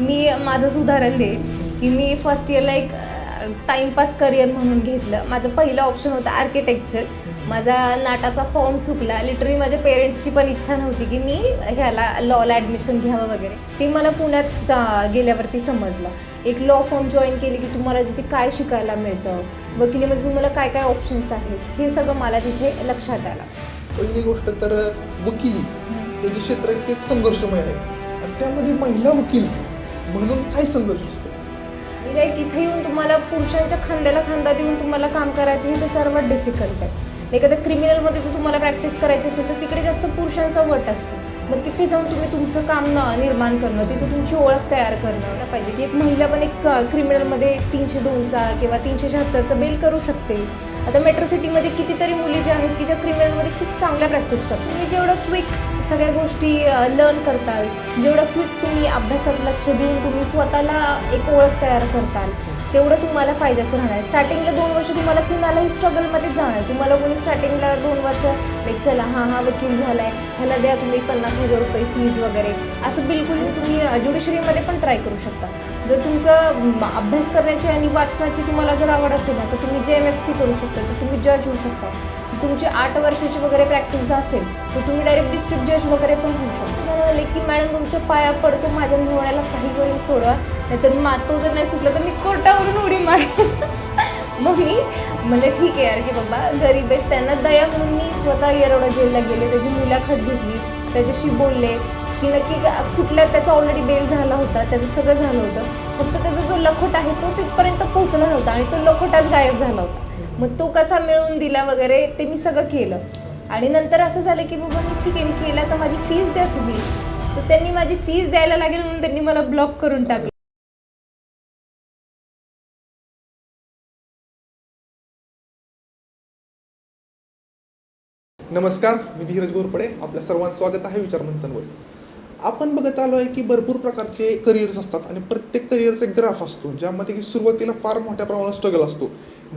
मी माझंच उदाहरण देईल की मी फर्स्ट इयरला एक टाईमपास करिअर म्हणून घेतलं. माझं पहिलं ऑप्शन होतं आर्किटेक्चर माझा नाटाचा फॉर्म चुकला. लिटरली माझ्या पेरेंट्सची पण इच्छा नव्हती की मी ह्याला लॉला ॲडमिशन घ्यावं वगैरे. ते मला पुण्यात गेल्यावरती समजलं. एक लॉ फॉर्म जॉईन केली की तुम्हाला तिथे काय शिकायला मिळतं? वकिलीमध्ये तुम्हाला काय काय ऑप्शन्स आहेत? हे सगळं मला तिथे लक्षात आलं. पहिली गोष्ट तर वकिली हे क्षेत्र इतके संघर्षमय आहे. त्यामध्ये महिला वकील म्हणून काय संघर्ष असतो म्हणजे लाईक इथे येऊन तुम्हाला पुरुषांच्या खांद्याला खांदा देऊन तुम्हाला काम करायचं हे तर सर्वात डिफिकल्ट आहे. एखाद्या क्रिमिनलमध्ये जर तुम्हाला प्रॅक्टिस करायची असेल तर तिकडे जास्त पुरुषांचा वट असतो. मग तिथे जाऊन तुम्ही तुमचं काम न- निर्माण करणं तिथे तुमची ओळख तयार करणं ना पाहिजे. की एक महिला पण एक क्रिमिनलमध्ये तीनशे दोनचा किंवा तीनशे शहात्तरचा बेल करू शकते. आता मेट्रो सिटीमध्ये कितीतरी मुली ज्या आहेत की ज्या क्रिमिनलमध्ये खूप चांगल्या प्रॅक्टिस करतात. तुम्ही जेवढं क्विक सगळ्या गोष्टी लर्न करताल. जेवढं क्विक तुम्ही अभ्यासात लक्ष देऊन तुम्ही स्वतःला एक ओळख तयार करताल तेवढं तुम्हाला फायद्याचं राहणार. आहे स्टार्टिंगला दोन वर्ष तुम्हाला कुणालाही स्ट्रगलमध्येच जाणार. तुम्हाला कोणी स्टार्टिंगला दोन वर्ष लाईक चला हां हा वकील झाला आहे ह्याला द्या तुम्ही पन्नास हजार रुपये फीज वगैरे. असं बिलकुल तुम्ही ज्युडिशरीमध्ये पण ट्राय करू शकता. जर तुमचं अभ्यास करण्याची आणि वाचनाची तुम्हाला जर आवड असेल ना तर तुम्ही जे एम एफ सी करू शकता तर तुम्ही जज होऊ शकता. तुमची आठ वर्षाची वगैरे प्रॅक्टिस असेल तर तुम्ही डायरेक्ट डिस्ट्रिक्ट जज वगैरे पण होऊ शकता. म्हणाले की मॅडम तुमच्या पाया पडतो माझ्या निवडायला काही करून सोडवा नाहीतर मातो जर नाही सुटलं तर मी कोर्टावरून उडी मार मग मी म्हणजे ठीक आहे यार की बाबा गरीब आहेत त्यांना दया म्हणून मी स्वतः येरवडा जेलला गेले त्याची मुलाखत घेतली त्याच्याशी बोलले की नक्की कुठल्या त्याचा ऑलरेडी बेल झाला होता त्याचं सगळं झालं होतं. फक्त त्याचा जो लखोट आहे तो तिथपर्यंत पोहोचला नव्हता आणि तो लखोटाच गायब झाला होता. मग तो कसा मिळवून दिला वगैरे ते मी सगळं केलं. आणि नंतर असं झालं की बाबा मी ठीक आहे मी केला तर माझी फीस द्या तुम्ही. तर त्यांनी माझी फीस द्यायला लागेल म्हणून त्यांनी मला ब्लॉक करून टाकलं. नमस्कार मी धीरज गोरपडे. आपल्या सर्वांचं स्वागत आहे विचारमंथनवर. आपण बघत आलो आहे की भरपूर प्रकारचे करिअर्स असतात आणि प्रत्येक करिअरचा एक ग्राफ असतो ज्यामध्ये की सुरुवातीला फार मोठ्या प्रमाणात स्ट्रगल असतो.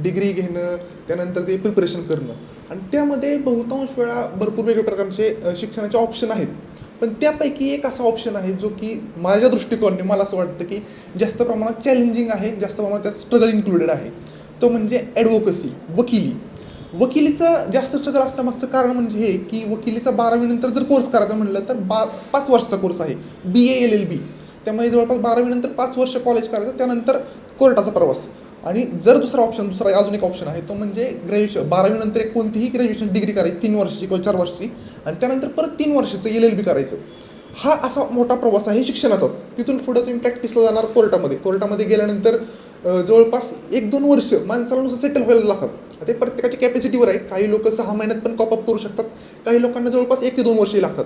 डिग्री घेणं त्यानंतर ते प्रिपरेशन करणं. आणि त्यामध्ये बहुतांश वेळा भरपूर वेगवेगळ्या प्रकारचे शिक्षणाचे ऑप्शन आहेत. पण त्यापैकी एक असा ऑप्शन आहे जो की माझ्या दृष्टिकोनाने मला असं वाटतं की जास्त प्रमाणात चॅलेंजिंग आहे जास्त प्रमाणात त्यात स्ट्रगल इन्क्लुडेड आहे. तो म्हणजे ॲडव्होकसी वकिली. वकिलीचं जास्त स्ट्रगल असण्यामागचं कारण म्हणजे हे की वकिलीचा बारावीनंतर जर कोर्स करायचा म्हणलं तर बा पाच वर्षाचा कोर्स आहे. बी ए एल एल बी त्यामुळे जवळपास बारावीनंतर पाच वर्ष कॉलेज करायचं त्यानंतर कोर्टाचा प्रवास. आणि जर दुसरा ऑप्शन दुसरा अजून एक ऑप्शन आहे तो म्हणजे ग्रॅज्युएशन बारावीनंतर एक कोणतीही ग्रॅज्युएशन डिग्री करायची तीन वर्षाची किंवा चार वर्षाची. आणि त्यानंतर परत तीन वर्षाचं एल एल बी करायचं. हा असा मोठा प्रवास आहे शिक्षणाचा. तिथून पुढं तुम्ही प्रॅक्टिसला जाणार कोर्टामध्ये. कोर्टामध्ये गेल्यानंतर जवळपास एक दोन वर्ष माणसाला नुसतं सेटल व्हायला लागतात ते प्रत्येकाच्या कॅपॅसिटीवर आहे. काही लोक सहा महिन्यात पण कॉपअप करू शकतात. काही लोकांना जवळपास एक ते दोन वर्षे लागतात.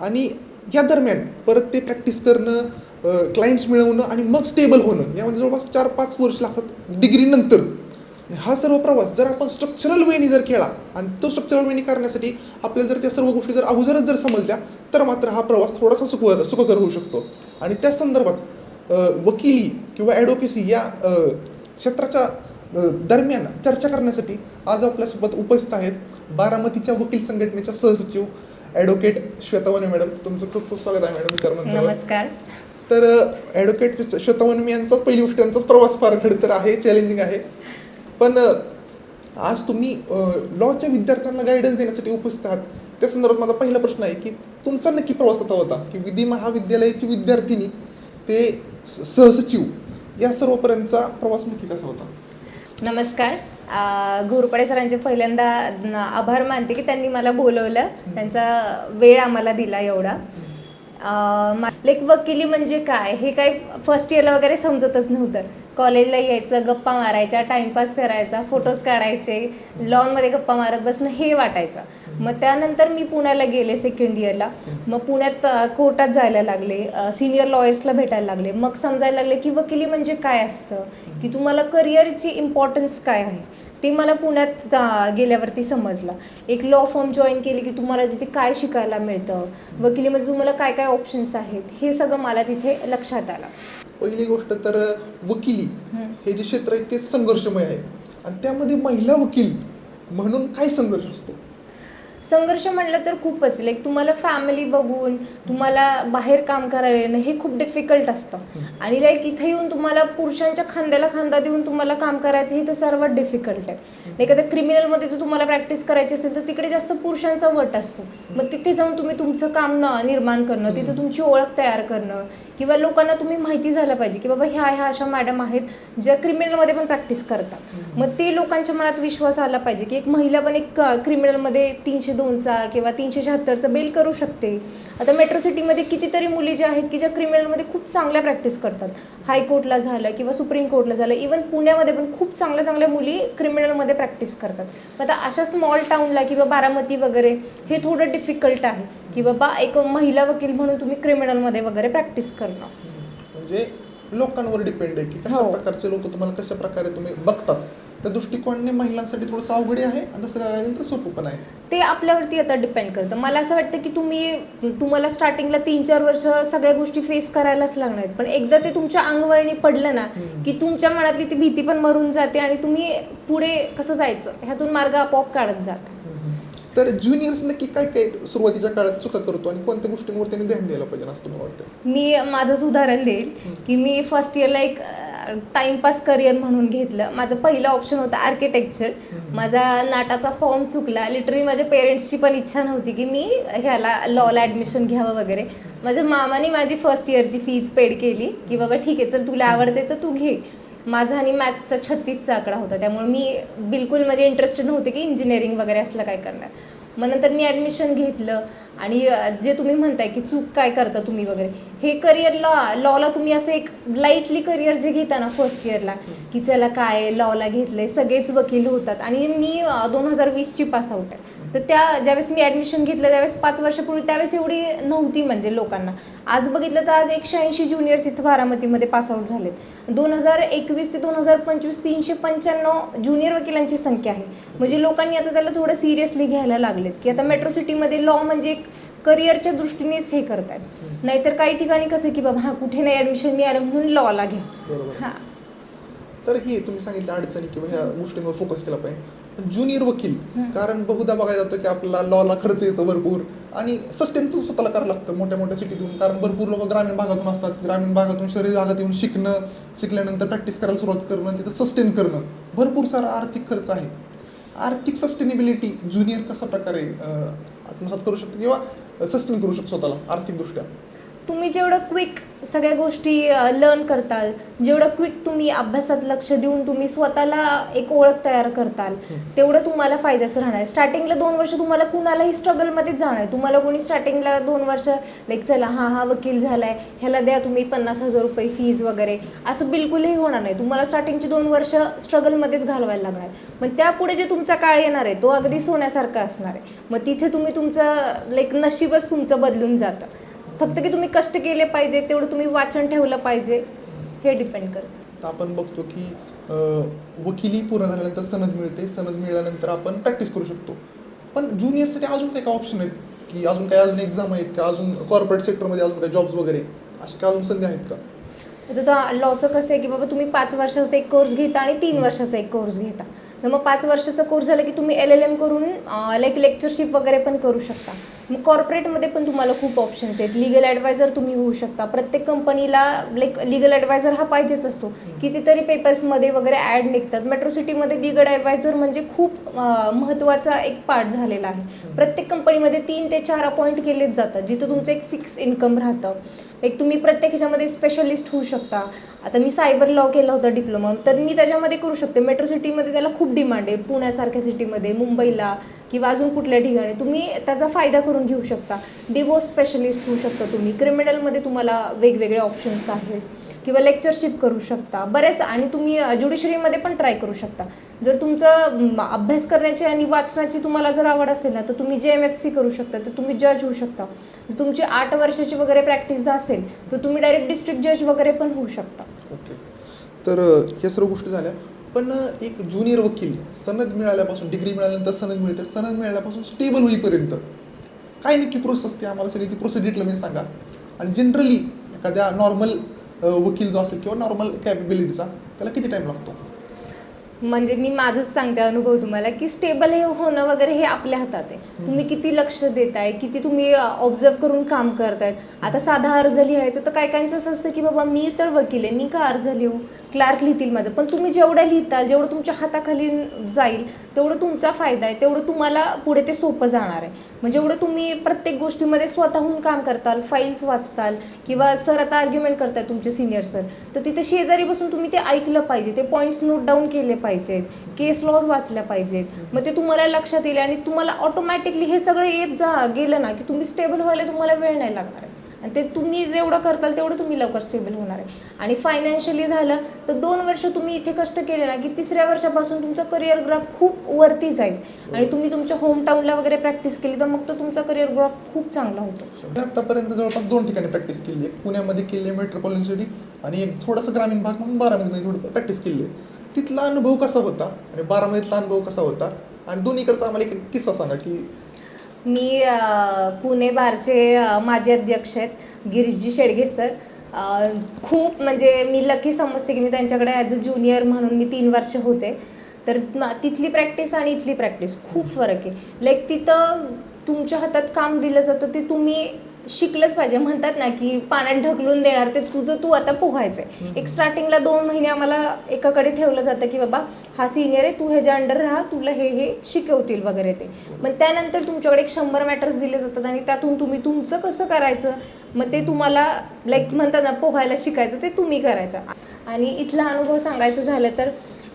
आणि या दरम्यान परत ते प्रॅक्टिस करणं क्लायंट्स मिळवणं आणि मग स्टेबल होणं यामध्ये जवळपास चार पाच वर्ष लागतात. डिग्रीनंतर हा सर्व प्रवास जर आपण स्ट्रक्चरल वेनी जर केला आणि तो स्ट्रक्चरल वेनी करण्यासाठी आपल्याला जर त्या सर्व गोष्टी जर अगोदरच जर समजल्या तर मात्र हा प्रवास थोडासा सुख सुखकर होऊ शकतो. आणि त्या संदर्भात वकिली किंवा ॲडव्होकेसी या क्षेत्राच्या दरम्यान चर्चा करण्यासाठी आज आपल्यासोबत उपस्थित आहेत बारामतीच्या वकील संघटनेच्या सहसचिव ॲडव्होकेट श्वेता वने मॅडम. तुमचं खूप खूप स्वागत आहे मॅडम विचार. नमस्कार. तर ॲडव्होकेट श्वेता वनमी यांचाच पहिली गोष्ट यांचाच प्रवास फार खडतर आहे चॅलेंजिंग आहे. पण आज तुम्ही लॉच्या विद्यार्थ्यांना गायडन्स देण्यासाठी उपस्थित आहात. त्या संदर्भात माझा पहिला प्रश्न आहे की तुमचा नक्की प्रवास कसा होता? की विधी महाविद्यालयाची विद्यार्थिनी ते सहसचिव या सर्वपर्यंतचा प्रवास नक्की कसा होता? नमस्कार. घोरपडे सरांचे पहिल्यांदा आभार मानते की त्यांनी मला बोलवलं. त्यांचा वेळ आम्हाला दिला एवढा. लाईक वकिली म्हणजे काय? हे काय फर्स्ट इयरला वगैरे समजतच नव्हतं. कॉलेजला यायचं गप्पा मारायच्या टाइमपास करायचा फोटोज काढायचे लॉनमध्ये गप्पा मारत बसणं हे वाटायचं. मग त्यानंतर मी पुण्याला गेले सेकंड इयरला मग पुण्यात कोर्टात जायला लागले सिनियर लॉयर्सला भेटायला लागले. मग समजायला लागले की वकिली म्हणजे काय असतं? की तुम्हाला करिअरची इम्पॉर्टन्स काय आहे? ते मला पुण्यात गेल्यावरती समजलं. एक लॉ फॉर्म जॉईन केली की तुम्हाला तिथे काय शिकायला मिळतं? वकिलीमध्ये तुम्हाला काय काय ऑप्शन्स आहेत? हे सगळं मला तिथे लक्षात आलं. पहिली गोष्ट तर वकिली. हे जे क्षेत्र आहे ते संघर्षमय आहे. आणि त्यामध्ये महिला वकील म्हणून काय संघर्ष असतो? संघर्ष म्हटलं तर खूपच. लाईक तुम्हाला फॅमिली बघून तुम्हाला बाहेर काम करायला येणं हे खूप डिफिकल्ट असतं. आणि लाईक इथे येऊन तुम्हाला पुरुषांच्या खांद्याला खांदा देऊन तुम्हाला काम करायचं हे तर सर्वात डिफिकल्ट आहे. एखाद्या क्रिमिनलमध्ये जर तुम्हाला प्रॅक्टिस करायची असेल तर तिकडे जास्त पुरुषांचा वट असतो. मग तिथे जाऊन तुम्ही तुमचं काम न निर्माण करणं तिथे तुमची ओळख तयार करणं किंवा लोकांना तुम्ही माहिती झालं पाहिजे की बाबा ह्या ह्या अशा मॅडम आहेत ज्या क्रिमिनलमध्ये पण प्रॅक्टिस करतात. मग ते लोकांच्या मनात विश्वास आला पाहिजे की एक महिला पण एक क्रिमिनलमध्ये तीनशे दोनचा किंवा तीनशे शहात्तरचा बेल करू शकते. आता मेट्रो सिटीमध्ये कितीतरी मुली ज्या आहेत की ज्या क्रिमिनलमध्ये खूप चांगल्या प्रॅक्टिस करतात. हायकोर्टला झालं किंवा सुप्रीम कोर्टला झालं इवन पुण्यामध्ये पण खूप चांगल्या चांगल्या मुली क्रिमिनलमध्ये प्रॅक्टिस करतात. मग आता अशा स्मॉल टाऊनला किंवा बारामती वगैरे हे थोडं डिफिकल्ट आहे की बाबा एक महिला वकील म्हणून तुम्ही क्रिमिनलमध्ये वगैरे प्रॅक्टिस करणं म्हणजे लोकांवर डिपेंड आहे की कशा हो. प्रकारचे लोक तुम्हाला कशा प्रकारे तुम्ही बघतात? त्या दृष्टिकोनाने महिलांसाठी थोडंसं अवघडी आहे आणि तसं काय तर सोपं पण आहे. ते आपल्यावरती आता डिपेंड करतं. मला असं वाटतं की तुम्ही तुम्हाला स्टार्टिंगला तीन चार वर्ष सगळ्या गोष्टी फेस करायलाच लागणार आहेत. पण एकदा ते तुमच्या अंगवळणी पडलं ना की तुमच्या मनातली ती भीती पण मरून जाते आणि तुम्ही पुढे कसं जायचं? ह्यातून मार्ग आपोआप काढत जाता तर ज्युनियर्स नक्की काय काय सुरुवातीच्या काळात चुका करतो आणि कोणत्या गोष्टींवर त्यांनी ध्यान द्यायला पाहिजे असं मला वाटतं? मी माझंच उदाहरण देईल की मी फर्स्ट इयरला एक टाइमपास करिअर म्हणून घेतलं. माझं पहिलं ऑप्शन होतं आर्किटेक्चर माझा नाटाचा फॉर्म चुकला. लिटरली माझ्या पेरेंट्सची पण इच्छा नव्हती की मी ह्याला लॉला ॲडमिशन घ्यावं वगैरे. माझ्या मामाने माझी फर्स्ट इयरची फीज पेड केली. की बाबा ठीक आहे चल तुला आवडते तर तू घे. माझा आणि मॅथ्सचा छत्तीसचा आकडा होता. त्यामुळे मी बिलकुल म्हणजे इंटरेस्टेड नव्हते की इंजिनिअरिंग वगैरे असलं काय करणार. मग नंतर मी ॲडमिशन घेतलं. आणि जे तुम्ही म्हणताय की चूक काय करता तुम्ही वगैरे हे करिअर लॉ लॉला तुम्ही असं एक लाईटली करिअर जे घेता ना फर्स्ट इयरला की चला काय लॉला घेतलंय सगळेच वकील होतात. आणि मी दोन हजार वीसची पास आउट आहे. तर त्या ज्यावेळेस मी ॲडमिशन घेतलं त्यावेळेस पाच वर्षापूर्वी त्यावेळेस एवढी नव्हती म्हणजे लोकांना. आज बघितलं तर आज एकशे ऐंशी ज्युनियर्स इथं बारामतीमध्ये पासआउट झालेत. दोन हजार एकवीस ते दोन हजार पंचवीस तीनशे पंच्याण्णव ज्युनियर वकिलांची संख्या आहे. म्हणजे लोकांनी आता त्याला थोडं सिरियसली घ्यायला लागलेत. की आता मेट्रो सिटीमध्ये लॉ म्हणजे एक करिअरच्या दृष्टीनेच हे करतायत. नाहीतर काही ठिकाणी कसं की बाबा हा कुठे नाही ॲडमिशन मिळालं म्हणून लॉला घ्या. हां. तर ही तुम्ही सांगितलं अडचणी किंवा ह्या गोष्टींवर फोकस केला पाहिजे. ज्युनियर वकील. कारण बहुधा बघायला जातं की आपला लॉला खर्च येतो भरपूर. आणि सस्टेन तू स्वतःला करावं लागतं मोठ्या मोठ्या सिटीतून कारण भरपूर लोक ग्रामीण भागातून असतात. ग्रामीण भागातून शहरी भागात येऊन शिकणं शिकल्यानंतर प्रॅक्टिस करायला सुरुवात करणं तिथं सस्टेन करणं. भरपूर सारा आर्थिक खर्च आहे. आर्थिक सस्टेनेबिलिटी ज्युनियर कशा प्रकारे आत्मसात करू शकतो किंवा सस्टेन करू शकतो स्वतःला आर्थिकदृष्ट्या? तुम्ही जेवढं क्विक सगळ्या गोष्टी लर्न करताल जेवढं क्विक तुम्ही अभ्यासात लक्ष देऊन तुम्ही स्वतःला एक ओळख तयार करताल तेवढं तुम्हाला फायद्याचं राहणार. स्टार्टिंगला दोन वर्ष तुम्हाला कुणालाही स्ट्रगलमध्येच जाणार. आहे तुम्हाला कोणी स्टार्टिंगला दोन वर्ष लाईक चला हा हा वकील झालाय ह्याला द्या तुम्ही पन्नास हजार रुपये फीज वगैरे. असं बिलकुलही होणार नाही. तुम्हाला स्टार्टिंगची दोन वर्ष स्ट्रगलमध्येच घालवायला लागणार. मग त्यापुढे जे तुमचा काळ येणार आहे तो अगदी सोन्यासारखा असणार आहे. मग तिथे तुम्ही तुमचं लाईक नशीबच तुमचं बदलून जातं. फक्त की तुम्ही कष्ट केले पाहिजे तेवढं तुम्ही वाचन ठेवलं पाहिजे हे डिपेंड करतं. तर आपण बघतो की अं, वकिली पूर्ण झाल्यानंतर सनद मिळते सनद मिळाल्यानंतर आपण प्रॅक्टिस करू शकतो. पण ज्युनियरसाठी अजून काही काय ऑप्शन आहेत की अजून काही अजून एक्झाम आहेत का? अजून कॉर्पोरेट सेक्टरमध्ये अजून काही जॉब्स वगैरे अशा काय अजून संधी आहेत का? आता लॉचं कसं आहे की बाबा तुम्ही पाच वर्षाचा एक कोर्स घेता आणि तीन वर्षाचा एक कोर्स घेता. तर मग पाच वर्षाचा कोर्स झाला की तुम्ही एल एल एम करून लाईक लेक्चरशिप वगैरे पण करू शकता. मग कॉर्पोरेटमध्ये पण तुम्हाला खूप ऑप्शन्स आहेत. लिगल ॲडवायझर तुम्ही होऊ शकता. प्रत्येक कंपनीला लाईक लिगल ॲडवायझर हा पाहिजेच असतो. कितीतरी पेपर्समध्ये वगैरे ॲड निघतात. मेट्रो सिटीमध्ये लिगल ॲडवायझर म्हणजे खूप महत्त्वाचा एक पार्ट झालेला आहे. प्रत्येक कंपनीमध्ये तीन ते चार अपॉइंट केलेच जातात जिथं तुमचं एक फिक्स इन्कम राहतं. एक तुम्ही प्रत्येक ह्याच्यामध्ये स्पेशलिस्ट होऊ शकता. आता मी सायबर लॉ केला होता डिप्लोमा तर मी त्याच्यामध्ये करू शकते. मेट्रो सिटीमध्ये त्याला खूप डिमांड आहे पुण्यासारख्या सिटीमध्ये मुंबईला किंवा अजून कुठल्या ठिकाणी. तुम्ही त्याचा फायदा करून घेऊ शकता. डिवोर्स स्पेशलिस्ट होऊ शकता तुम्ही. क्रिमिनलमध्ये तुम्हाला वेगवेगळे ऑप्शन्स आहेत. किंवा लेक्चरशिप करू शकता. बरेच आणि तुम्ही ज्युडिशरीमध्ये पण ट्राय करू शकता. जर तुमचं अभ्यास करण्याची आणि वाचनाची तुम्हाला जर आवड असेल ना तर तुम्ही जे एम एफ सी करू शकता तर तुम्ही जज होऊ शकता. जर तुमची आठ वर्षाची वगैरे प्रॅक्टिस असेल तर तुम्ही डायरेक्ट डिस्ट्रिक्ट जज वगैरे पण होऊ शकता. ओके. तर ह्या सर्व गोष्टी झाल्या. पण एक ज्युनियर वकील सनद मिळाल्यापासून डिग्री मिळाल्यानंतर सनद मिळते. सनद मिळाल्यापासून स्टेबल होईपर्यंत काय नक्की प्रोसेस असते आम्हाला सगळी ती प्रोसेस डिटेल सांगा. आणि जनरली एखाद्या नॉर्मल वकील जो असेल किंवा नॉर्मल कॅपेबिलिटीचा त्याला किती टाईम लागतो? म्हणजे मी माझंच सांगते अनुभव तुम्हाला की स्टेबल हे होणं वगैरे हे आपल्या हातात आहे. तुम्ही किती लक्ष देताय किती तुम्ही ऑब्झर्व करून काम करतायत. आता साधा अर्ज लिहायचं तर काय काहींचं असं असतं की बाबा मी तर वकील आहे मी का अर्ज लिहू? क्लार्क लिहितील माझं. पण तुम्ही जेवढं लिहिताल जेवढं तुमच्या हाताखाली जाईल तेवढं तुमचा फायदा आहे तेवढं तुम्हाला पुढे ते सोपं जाणार आहे. म्हणजे एवढं तुम्ही प्रत्येक गोष्टीमध्ये स्वतःहून काम करताल फाईल्स वाचताल किंवा सर आता आर्ग्युमेंट करताय तुमचे सिनियर सर तर तिथे शेजारी बसून तुम्ही ते ऐकलं पाहिजे ते पॉईंट्स नोट डाऊन केले पाहिजेत केस लॉज वाचल्या पाहिजेत. मग ते तुम्हाला लक्षात येईल आणि तुम्हाला ऑटोमॅटिकली हे सगळं येत जा गेलं ना की तुम्ही स्टेबल व्हायला तुम्हाला वेळ नाही लागणार आणि ते तुम्ही जेवढं करताल तेवढं तुम्ही लवकर स्टेबल होणार आहे. आणि फायनान्शियली झालं तर दोन वर्ष तुम्ही इथे कष्ट केले ना की तिसऱ्या वर्षापासून तुमचा करिअर ग्राफ खूप वरती जाईल. आणि तुम्ही तुमच्या होमटाऊनला वगैरे प्रॅक्टिस केली तर मग तो तुमचा करिअर ग्राफ खूप चांगला होतो. आतापर्यंत जवळपास दोन ठिकाणी प्रॅक्टिस केली आहे. पुण्यामध्ये केली आहे मेट्रोपॉलिटन सिटी आणि एक थोडासा ग्रामीण भाग म्हणून बारामतीमध्ये थोडी प्रॅक्टिस केली आहे. तिथला अनुभव कसा होता? आणि बारामतीतला अनुभव कसा होता? आणि दोन्हीकडचा आम्हाला एक किस्सा सांगा की मी पुणे बारचे माझे माजी अध्यक्ष आहेत गिरीशजी शेडगे सर. खूप म्हणजे मी लकी समजते की मी त्यांच्याकडे ॲज अ ज्युनियर म्हणून मी तीन वर्ष होते. तर तिथली प्रॅक्टिस आणि इथली प्रॅक्टिस खूप फरक आहे. लाईक तिथं तुमच्या हातात काम दिलं जातं ते तुम्ही शिकलंच पाहिजे. म्हणतात ना की पाण्यात ढकलून देणार ते तुझं तू आता पोहायचं आहे. एक स्टार्टिंगला दोन महिने आम्हाला एकाकडे ठेवलं जातं की बाबा हा सिनियर आहे तू ह्याच्या अंडर राहा तुला हे हे शिकवतील वगैरे ते. मग त्यानंतर तुमच्याकडे एक शंभर मॅटर्स दिले जातात आणि त्यातून तुम्ही तुमचं कसं करायचं? मग ते तुम्हाला लाईक म्हणतात ना पोहायला शिकायचं ते तुम्ही करायचं. आणि इथला अनुभव सांगायचं झालं तर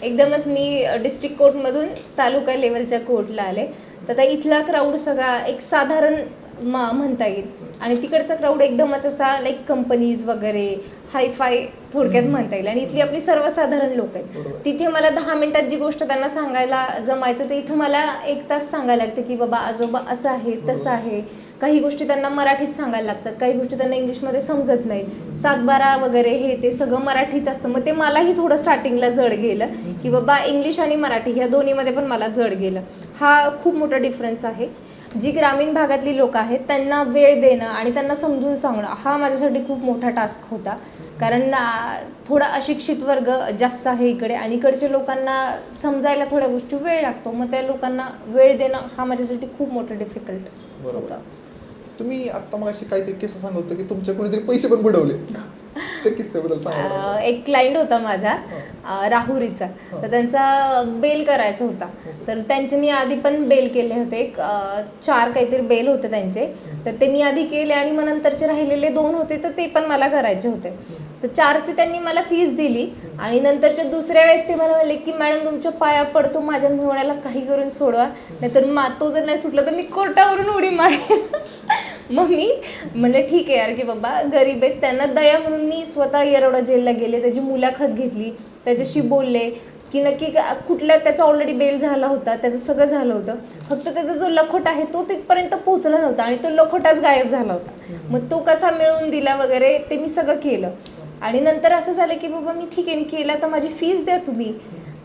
एकदमच मी डिस्ट्रिक्ट कोर्टमधून तालुका लेवलच्या कोर्टला आले. तर आता इथला क्राऊड सगळा एक साधारण मा म्हणता येईल. आणि तिकडचा क्राऊड एकदमच असा लाईक कंपनीज वगैरे हाय फाय थोडक्यात म्हणता येईल. आणि इथली आपली सर्वसाधारण लोक आहेत. तिथे मला दहा मिनिटात जी गोष्ट त्यांना सांगायला जमायचं ते इथं मला एक तास सांगायला लागतं की बाबा आजोबा असं आहे तसं आहे. काही गोष्टी त्यांना मराठीत सांगायला लागतात. काही गोष्टी त्यांना इंग्लिशमध्ये समजत नाहीत. सातबारा वगैरे हे ते सगळं मराठीत असतं. मग ते मलाही थोडं स्टार्टिंगला जड गेलं की बाबा इंग्लिश आणि मराठी ह्या दोन्हीमध्ये पण मला जड गेलं. हा खूप मोठा डिफरन्स आहे. जी ग्रामीण भागातली लोक आहेत त्यांना वेळ देणं आणि त्यांना समजून सांगणं हा माझ्यासाठी खूप मोठा टास्क होता. कारण थोडा अशिक्षित वर्ग जास्त आहे इकडे आणि इकडच्या लोकांना समजायला थोड्या गोष्टी वेळ लागतो. मग त्या लोकांना वेळ देणं हा माझ्यासाठी खूप मोठं डिफिकल्ट बरोबर. होता. तुम्ही आता मग अशी काहीतरी किस्सा सांगत होता की तुमच्या कोणीतरी पैसे पण बुडवले. त्या किस्स्याबद्दल सांगा अ, एक क्लायंट होता माझा अ, राहुरीचा. तर त्यांचा बेल करायचा होता. तर त्यांचे मी आधी पण बेल केले होते. एक अ, चार काहीतरी बेल होते त्यांचे. तर ते मी आधी केले आणि मग नंतरचे राहिलेले दोन होते तर ते पण मला करायचे होते. तर चारचे त्यांनी मला फीस दिली आणि नंतरच्या दुसऱ्या वेळेस ते मला म्हणले की मॅडम तुमच्या पाया पडतो माझ्या मेवण्याला काही करून सोडवा. नाहीतर मा तो जर नाही सुटला तर मी कोर्टावरून उडी मारेन. मग मी म्हणलं ठीक आहे यार की बाबा गरीब आहेत त्यांना दया म्हणून मी स्वतः येरवडा जेलला गेले त्याची मुलाखत घेतली त्याच्याशी बोलले की नक्की कुठल्या त्याचा ऑलरेडी बेल झाला होता त्याचं सगळं झालं होतं फक्त त्याचा जो लखोट आहे तो तिथपर्यंत पोहोचला नव्हता आणि तो लखोटाच गायब झाला होता. मग तो कसा मिळवून दिला वगैरे ते मी सगळं केलं. आणि नंतर असं झालं की बाबा मी ठीक आहे मी केला तर माझी फीज द्या तुम्ही.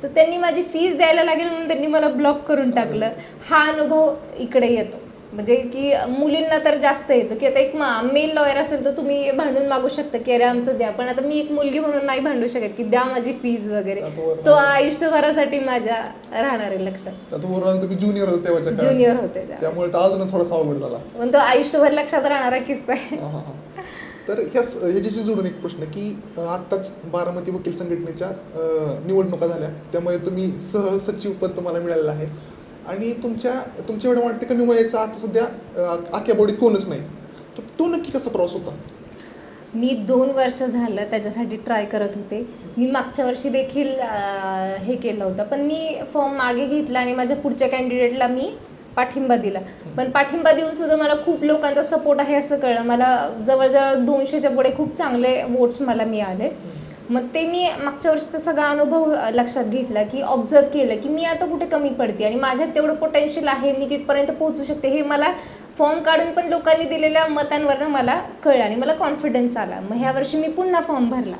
तर त्यांनी माझी फीज द्यायला लागेल म्हणून त्यांनी मला ब्लॉक करून टाकलं. हा अनुभव इकडे येतो. म्हणजे की मुलींना तर जास्त येतो. की आता एक मेल लॉयर असेल तर तुम्ही भांडून मागू शकता की अरे आमचं द्या. पण आता मी एक मुलगी म्हणून नाही भांडू शकत की द्या माझी फीज वगैरे. तो आयुष्यभरासाठी माझ्या राहणार आहे लक्षात. ज्युनियर होते. ज्युनियर होते त्या. त्यामुळे तर अजूनच थोडासा अवघड झाला. पण तो आयुष्यभर लक्षात राहणारा किस्सा आहे. हा, हा, हा. तर ह्याच ह्याच्याशी जोडून एक प्रश्न की आत्ताच बारामती वकील संघटनेच्या निवडणुका झाल्या. त्यामुळे तुम्ही सहसचिव पद तुम्हाला मिळालेलं आहे. आणि तुमच्या तुमच्या एवढं वाटते कमी वयाचा आता सध्या आख्या बॉडीत कोणच नाही. तर तो नक्की कसा प्रवास होता? मी दोन वर्ष झालं त्याच्यासाठी ट्राय करत होते. मी मागच्या वर्षी देखील हे केलं होतं. पण मी फॉर्म मागे घेतला आणि माझ्या पुढच्या कॅन्डिडेटला मी पाठिंबा दिला. पण पाठिंबा देऊन सुद्धा मला खूप लोकांचा सपोर्ट आहे असं कळलं. मला जवळजवळ दोनशेच्या पुढे खूप चांगले वोट्स मला मिळाले. मग ते मी मागच्या वर्षीचा सगळा अनुभव लक्षात घेतला की ऑब्झर्व केलं की मी आता कुठे कमी पडते आणि माझ्यात तेवढं पोटेन्शियल आहे मी तिथपर्यंत पोहोचू शकते हे मला फॉर्म काढून पण लोकांनी दिलेल्या मतांवरनं मला कळलं आणि मला कॉन्फिडन्स आला. मग ह्या वर्षी मी पुन्हा फॉर्म भरला.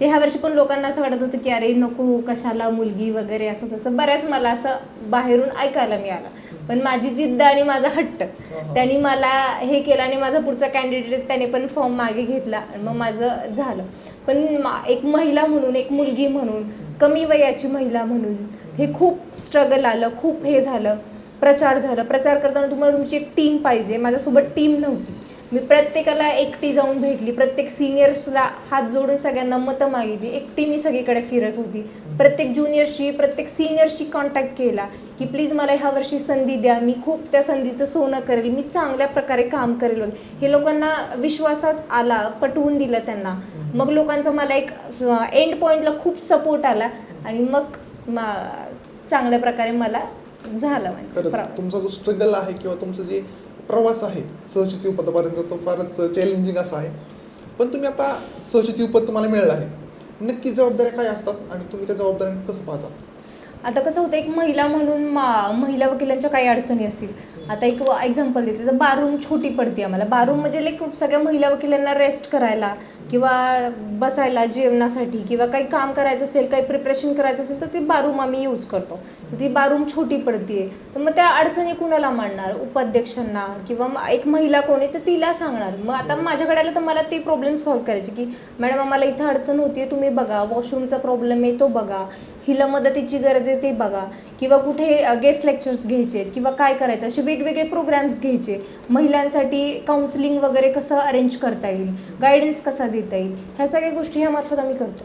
ते ह्या वर्षी पण लोकांना असं वाटत होतं की अरे नको कशाला मुलगी वगैरे असं तसं बऱ्याच मला असं बाहेरून ऐकायला मिळालं. पण माझी जिद्द आणि माझा हट्ट त्यांनी मला हे केलं आणि माझा पुढचा कॅन्डिडेट त्याने पण फॉर्म मागे घेतला आणि मग माझं झालं. पण मा- एक महिला म्हणून एक मुलगी म्हणून कमी वयाची महिला म्हणून हे खूप स्ट्रगल आलं खूप हे झालं प्रचार झालं. प्रचार करताना तुम्हाला तुमची एक टीम पाहिजे. माझ्यासोबत टीम नव्हती. मी प्रत्येकाला एकटी जाऊन भेटली. प्रत्येक सिनियर्सला हात जोडून सगळ्यांना मतं मागितली. एकटी मी सगळीकडे फिरत होती. प्रत्येक ज्युनियरशी प्रत्येक सिनियरशी कॉन्टॅक्ट केला की प्लीज मला ह्या वर्षी संधी द्या. मी खूप त्या संधीचं सोनं करेल. मी चांगल्या प्रकारे काम करेल. वगैरे. हे लोकांना विश्वासात आला पटवून दिलं त्यांना. मग लोकांचा मला एक एंड पॉईंटला खूप सपोर्ट आला आणि मग चांगल्या प्रकारे मला झालं म्हणजे. तुमचा जो स्ट्रगल आहे किंवा तुमचा जे प्रवास आहे. सहचिती पदापर्यंत तो फारच चॅलेंजिंग असा आहे. पण तुम्ही आता सहसचिवपद तुम्हाला मिळालं आहे. नक्की जबाबदाऱ्या काय असतात आणि तुम्ही त्या जबाबदाऱ्या कसं पाहता? आता कसं होतं एक महिला म्हणून मा- महिला वकिलांच्या काही अडचणी असतील. आता एक एक्झाम्पल देते तर बारूम छोटी पडते आम्हाला. बारूम म्हणजे लाईक सगळ्या महिला वकिलांना रेस्ट करायला किंवा बसायला जेवणासाठी किंवा काही काम करायचं असेल काही प्रिपरेशन करायचं असेल तर ती बारूम आम्ही यूज करतो. तर ती बारूम छोटी पडते तर मग त्या अडचणी कुणाला मांडणार? उपाध्यक्षांना किंवा मग एक महिला कोणी तर तिला सांगणार. मग आता माझ्याकडे आलं तर मला ते प्रॉब्लेम सॉल्व्ह करायचे की मॅडम आम्हाला इथं अडचण होती तुम्ही बघा. वॉशरूमचा प्रॉब्लेम आहे तो बघा. हिला मदतीची गरज आहे ते बघा. किंवा कुठे गेस्ट लेक्चर्स घ्यायचे आहेत किंवा काय करायचं असे वेगवेगळे प्रोग्राम्स घ्यायचे. महिलांसाठी काउन्सिलिंग वगैरे कसं अरेंज करता येईल? गायडन्स कसा देता येईल? ह्या सगळ्या गोष्टी ह्यामार्फत आम्ही करतो.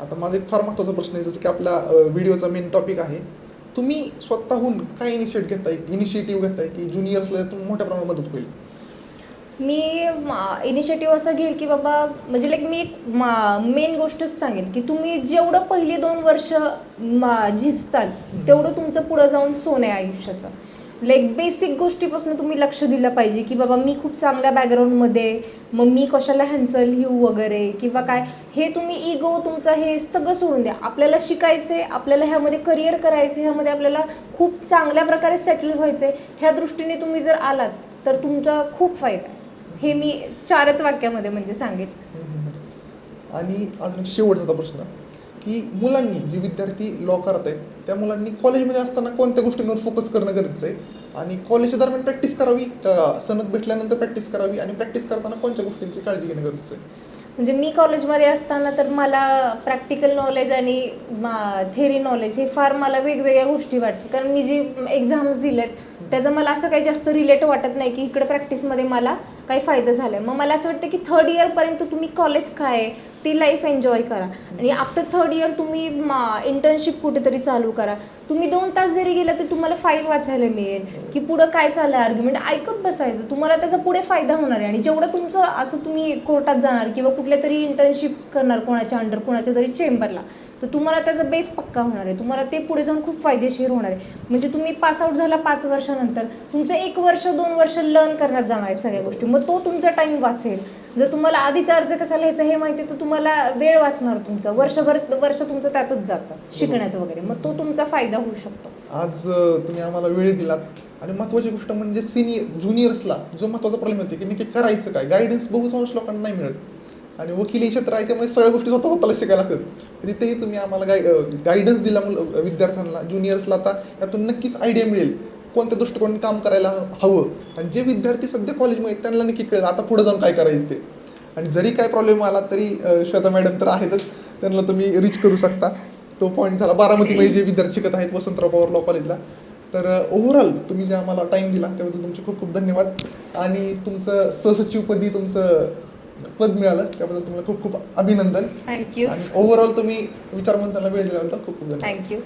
आता माझा एक फार महत्त्वाचा प्रश्न आहे जसं की आपला व्हिडिओचा मेन टॉपिक आहे. तुम्ही स्वतःहून काय इनिशिएट घेताय? इनिशिएटिव्ह घेताय की ज्युनियर्सला मोठ्या प्रमाणात मदत होईल? मी इनिशिएटिव्ह असं घेईल की बाबा म्हणजे लाईक मी एक मेन गोष्टच सांगेल की तुम्ही जेवढं पहिली दोन वर्ष म- झिजताल तेवढं तुमचं पुढं जाऊन सोनं आहे आयुष्याचं. लाईक बेसिक गोष्टीपासून तुम्ही लक्ष दिलं पाहिजे की बाबा मी खूप चांगल्या बॅकग्राऊंडमध्ये मग मी कशाला हँसल लिहू वगैरे किंवा काय हे तुम्ही इगो तुमचं हे सगळं सोडून द्या. आपल्याला शिकायचे आपल्याला ह्यामध्ये करिअर करायचे ह्यामध्ये आपल्याला खूप चांगल्या प्रकारे सेटल व्हायचे ह्या दृष्टीने तुम्ही जर आलात तर तुमचा खूप फायदा आहे. हे मी चारच वाक्यामध्ये म्हणजे सांगेन. आणि अजून एक शेवटचा प्रश्न की मुलांनी जे विद्यार्थी लॉ करत आहेत त्या मुलांनी कॉलेजमध्ये असताना कोणत्या गोष्टींवर फोकस करणं गरजेचं आहे? आणि कॉलेजच्या दरम्यान प्रॅक्टिस करावी सनद भेटल्यानंतर प्रॅक्टिस करावी आणि प्रॅक्टिस करताना कोणत्या गोष्टींची काळजी घेणं गरजेचं आहे? म्हणजे मी कॉलेजमध्ये असताना तर मला प्रॅक्टिकल नॉलेज आणि थेरी नॉलेज हे फार मला वेगवेगळ्या गोष्टी वाटते कारण मी जी एक्झाम्स दिलेत त्याचं मला असं काही जास्त रिलेट वाटत नाही की इकडे प्रॅक्टिसमध्ये मला काही फायदा झाला. आहे मग मला असं वाटतं की थर्ड इयरपर्यंत तुम्ही कॉलेज काय आहे ती लाईफ एन्जॉय करा. आणि आफ्टर थर्ड इयर तुम्ही इंटर्नशिप कुठेतरी चालू करा. तुम्ही दोन तास जरी गेला तर तुम्हाला फाईल वाचायला मिळेल. की पुढं काय चाललं आहे आर्ग्युमेंट ऐकत बसायचं. तुम्हाला त्याचा पुढे फायदा होणार आहे. आणि जेवढं तुमचं असं तुम्ही कोर्टात जाणार किंवा कुठल्या तरी इंटर्नशिप करणार कोणाच्या अंडर कोणाच्या तरी चेंबरला तर तुम्हाला त्याचा बेस पक्का होणार आहे. तुम्हाला ते पुढे जाऊन खूप फायदेशीर होणार आहे. म्हणजे तुम्ही पास आउट झाला पाच वर्षानंतर तुमचं एक वर्ष दोन वर्ष लर्न करण्यात जाणार आहे सगळ्या गोष्टी. मग तो तुमचा टाईम वाचेल. जर तुम्हाला आधीचा अर्ज कसा लिहायचा हे माहिती तर तुम्हाला वेळ वाचणार तुमचा. वर्षभर वर्ष तुमचं त्यातच जातं शिकण्यात वगैरे. मग तो तुमचा फायदा होऊ शकतो. आज तुम्ही आम्हाला वेळ दिलात. आणि महत्त्वाची गोष्ट म्हणजे सिनियर ज्युनियर्सला जो महत्त्वाचा प्रॉब्लेम होते की नक्की करायचं काय? गायडन्स बहुतांश लोकांना नाही मिळत. आणि वकिली क्षेत्र आहे त्यामुळे सगळ्या गोष्टी स्वतः स्वतःला शिकायला लागतात. म्हणजे तिथेही तुम्ही आम्हाला गाय गायडन्स दिला मुलं विद्यार्थ्यांना ज्युनियर्सला आता यातून नक्कीच आयडिया मिळेल कोणत्या दृष्टिकोन काम करायला हवं. आणि जे विद्यार्थी सध्या कॉलेजमध्ये आहेत, त्यांना नक्की कळेल आता पुढे जाऊन काय करायचं ते. आणि जरी काय प्रॉब्लेम आला तरी श्वेता मॅडम तर आहेतच. त्यांना तुम्ही रीच करू शकता. तो पॉईंट झाला बारामतीमध्ये जे विद्यार्थी शिकत आहेत वसंतराव पवार लॉ. कॉलेजला तर ओव्हरऑल तुम्ही जे आम्हाला टाईम दिला त्याबद्दल तुमचे खूप खूप धन्यवाद. आणि तुमचं सहसचिवपदी तुमचं पद मिळालं. त्याबद्दल तुम्हाला खूप खूप अभिनंदन. थँक्यू आणि ओव्हरऑल तुम्ही विचारवंतांना वेळ दिल्याबद्दल खूप खूप धन्यवाद. थँक्यू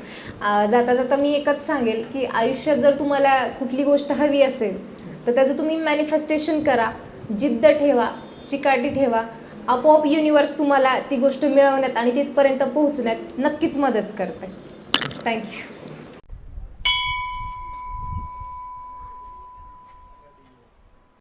जाता जाता मी एकच सांगेल की आयुष्यात जर तुम्हाला कुठली गोष्ट हवी असेल तर त्याचं तुम्ही मॅनिफेस्टेशन करा जिद्द ठेवा चिकाटी ठेवा. आपोआप युनिवर्स तुम्हाला ती गोष्ट मिळवण्यात आणि तिथपर्यंत पोहोचण्यात नक्कीच मदत करते. थँक्यू